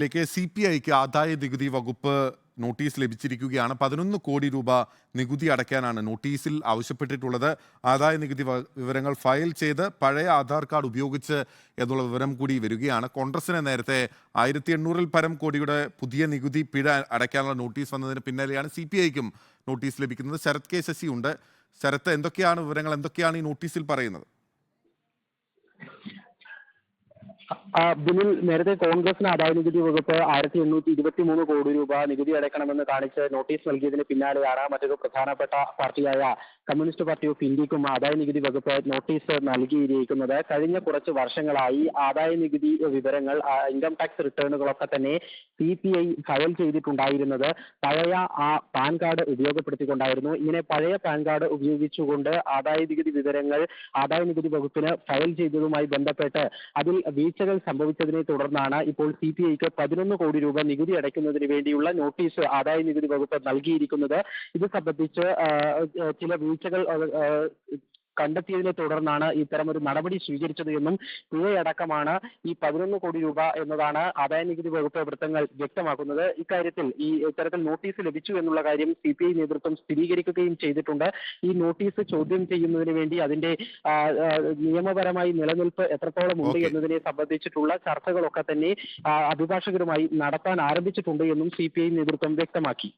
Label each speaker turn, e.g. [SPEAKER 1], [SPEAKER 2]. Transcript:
[SPEAKER 1] ലേക്ക് C P ഐക്ക് ആദായ നികുതി വകുപ്പ് നോട്ടീസ് ലഭിച്ചിരിക്കുകയാണ്. പതിനൊന്ന് കോടി രൂപ നികുതി അടയ്ക്കാനാണ് നോട്ടീസിൽ ആവശ്യപ്പെട്ടിട്ടുള്ളത്. ആദായ നികുതി വിവരങ്ങൾ ഫയൽ ചെയ്ത് പഴയ ആധാർ കാർഡ് ഉപയോഗിച്ച് എന്നുള്ള വിവരം കൂടി വരികയാണ്. കോൺഗ്രസിന് നേരത്തെ ആയിരത്തി എണ്ണൂറിൽ പരം കോടിയുടെ പുതിയ നികുതി പിഴ അടയ്ക്കാനുള്ള നോട്ടീസ് വന്നതിന് പിന്നാലെയാണ് സി പി ഐക്കും നോട്ടീസ് ലഭിക്കുന്നത്. ശരത് കെ ശശി ഉണ്ട് ശരത്ത് എന്തൊക്കെയാണ് വിവരങ്ങൾ? എന്തൊക്കെയാണ് ഈ നോട്ടീസിൽ പറയുന്നത്?
[SPEAKER 2] ആ, ബിനിൽ നേരത്തെ കോൺഗ്രസിന് ആദായ നികുതി വകുപ്പ് ആയിരത്തി എണ്ണൂറ്റി ഇരുപത്തി മൂന്ന് കോടി രൂപ നികുതി അടയ്ക്കണമെന്ന് കാണിച്ച് നോട്ടീസ് നൽകിയതിന് പിന്നാലെയാണ് മറ്റൊരു പ്രധാനപ്പെട്ട പാർട്ടിയായ കമ്മ്യൂണിസ്റ്റ് പാർട്ടി ഓഫ് ഇന്ത്യക്കും ആദായ നികുതി വകുപ്പ് നോട്ടീസ് നൽകിയിരിക്കുന്നത്. കഴിഞ്ഞ കുറച്ച് വർഷങ്ങളായി ആദായ നികുതി വിവരങ്ങൾ ഇൻകം ടാക്സ് റിട്ടേണുകളൊക്കെ തന്നെ സി പി ഐ ഫയൽ ചെയ്തിട്ടുണ്ടായിരുന്നത്. പഴയ ആ പാൻ കാർഡ് ഉപയോഗപ്പെടുത്തിക്കൊണ്ടായിരുന്നു. ഇങ്ങനെ പഴയ പാൻ കാർഡ് ഉപയോഗിച്ചുകൊണ്ട് ആദായ നികുതി വിവരങ്ങൾ ആദായ നികുതി വകുപ്പിന് ഫയൽ ചെയ്തതുമായി ബന്ധപ്പെട്ട് അതിൽ വീഴ്ചകൾ സംഭവിച്ചതിനെ തുടർന്നാണ് ഇപ്പോൾ സി പി ഐക്ക് പതിനൊന്ന് കോടി രൂപ നികുതി അടയ്ക്കുന്നതിന് വേണ്ടിയുള്ള നോട്ടീസ് ആദായ നികുതി വകുപ്പ് നൽകിയിരിക്കുന്നത്. ഇത് സംബന്ധിച്ച് ചില വീഴ്ചകൾ കണ്ടെത്തിയതിനെ തുടർന്നാണ് ഒരു നടപടി സ്വീകരിച്ചത് എന്നും പിഴയടക്കമാണ് ഈ പതിനൊന്ന് കോടി രൂപ എന്നതാണ് ആദായ നികുതി വകുപ്പ് വൃത്തങ്ങൾ വ്യക്തമാക്കുന്നത്. ഇക്കാര്യത്തിൽ ഈ ഇത്തരത്തിൽ നോട്ടീസ് ലഭിച്ചു എന്നുള്ള കാര്യം സി പി ഐ നേതൃത്വം സ്ഥിരീകരിക്കുകയും ചെയ്തിട്ടുണ്ട്. ഈ നോട്ടീസ് ചോദ്യം ചെയ്യുന്നതിന് വേണ്ടി അതിന്റെ നിയമപരമായി നിലനിൽപ്പ് എത്രത്തോളം ഉണ്ട് എന്നതിനെ സംബന്ധിച്ചിട്ടുള്ള ചർച്ചകളൊക്കെ തന്നെ അഭിഭാഷകരുമായി നടത്താൻ ആരംഭിച്ചിട്ടുണ്ട് എന്നും സി പി ഐ നേതൃത്വം വ്യക്തമാക്കി.